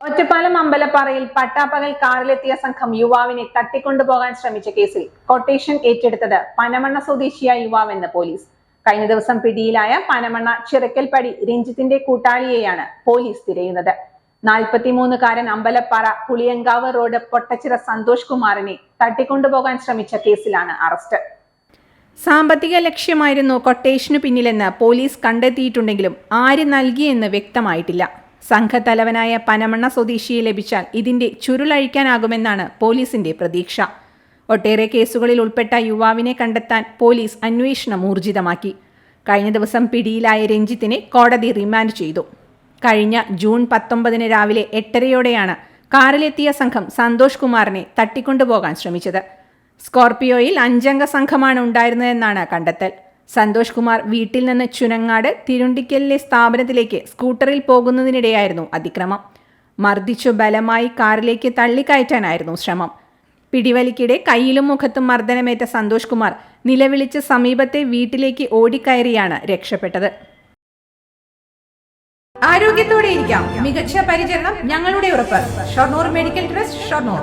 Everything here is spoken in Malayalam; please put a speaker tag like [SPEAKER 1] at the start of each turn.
[SPEAKER 1] ഒറ്റപ്പാലം അമ്പലപ്പാറയിൽ പട്ടാപ്പകൽ കാറിലെത്തിയ സംഘം യുവാവിനെ തട്ടിക്കൊണ്ടുപോകാൻ ശ്രമിച്ച കേസിൽ കൊട്ടേഷൻ ഏറ്റെടുത്തത് പനമണ്ണ സ്വദേശിയായ യുവാവെന്ന് പോലീസ്. കഴിഞ്ഞ ദിവസം പിടിയിലായ പനമണ്ണ ചിറക്കൽപ്പടി രഞ്ജിത്തിന്റെ കൂട്ടാളിയെയാണ് പോലീസ് തിരയുന്നത്. നാൽപ്പത്തിമൂന്നുകാരൻ അമ്പലപ്പാറ പുളിയങ്കാവ് റോഡ് പൊട്ടച്ചിറ സന്തോഷ് കുമാറിനെ തട്ടിക്കൊണ്ടുപോകാൻ ശ്രമിച്ച കേസിലാണ് അറസ്റ്റ്. സാമ്പത്തിക ലക്ഷ്യമായിരുന്നു കൊട്ടേഷനു പിന്നിലെന്ന് പോലീസ് കണ്ടെത്തിയിട്ടുണ്ടെങ്കിലും ആര് നൽകിയെന്ന് വ്യക്തമായിട്ടില്ല. സംഘത്തലവനായ പനമണ്ണ സ്വദേശിയെ ലഭിച്ചാൽ ഇതിന്റെ ചുരുളഴിക്കാനാകുമെന്നാണ് പോലീസിന്റെ പ്രതീക്ഷ. ഒട്ടേറെ കേസുകളിൽ ഉൾപ്പെട്ട യുവാവിനെ കണ്ടെത്താൻ പോലീസ് അന്വേഷണം ഊർജിതമാക്കി. കഴിഞ്ഞ ദിവസം പിടിയിലായ രഞ്ജിത്തിനെ കോടതി റിമാൻഡ് ചെയ്തു. കഴിഞ്ഞ ജൂൺ പത്തൊമ്പതിന് രാവിലെ എട്ടരയോടെയാണ് കാറിലെത്തിയ സംഘം സന്തോഷ് കുമാറിനെ തട്ടിക്കൊണ്ടുപോകാൻ ശ്രമിച്ചത്. സ്കോർപിയോയിൽ അഞ്ചംഗ സംഘമാണ് ഉണ്ടായിരുന്നതെന്നാണ് കണ്ടെത്തൽ. സന്തോഷ് കുമാർ വീട്ടിൽ നിന്ന് ചുനങ്ങാട് തിരുണ്ടിക്കലിലെ സ്ഥാപനത്തിലേക്ക് സ്കൂട്ടറിൽ പോകുന്നതിനിടെയായിരുന്നു അതിക്രമം. മർദ്ദിച്ചു ബലമായി കാറിലേക്ക് തള്ളിക്കയറ്റാനായിരുന്നു ശ്രമം. പിടിവലിക്കിടെ കയ്യിലും മുഖത്തും മർദ്ദനമേറ്റ സന്തോഷ് കുമാർ നിലവിളിച്ച് സമീപത്തെ വീട്ടിലേക്ക് ഓടിക്കയറിയാണ് രക്ഷപ്പെട്ടത്. ആരോഗ്യത്തോടെ ഇരിക്കാം മികച്ച പരിചരണം ഞങ്ങളുടെ ഉറപ്പ്. Shoranur medical trust Shoranur.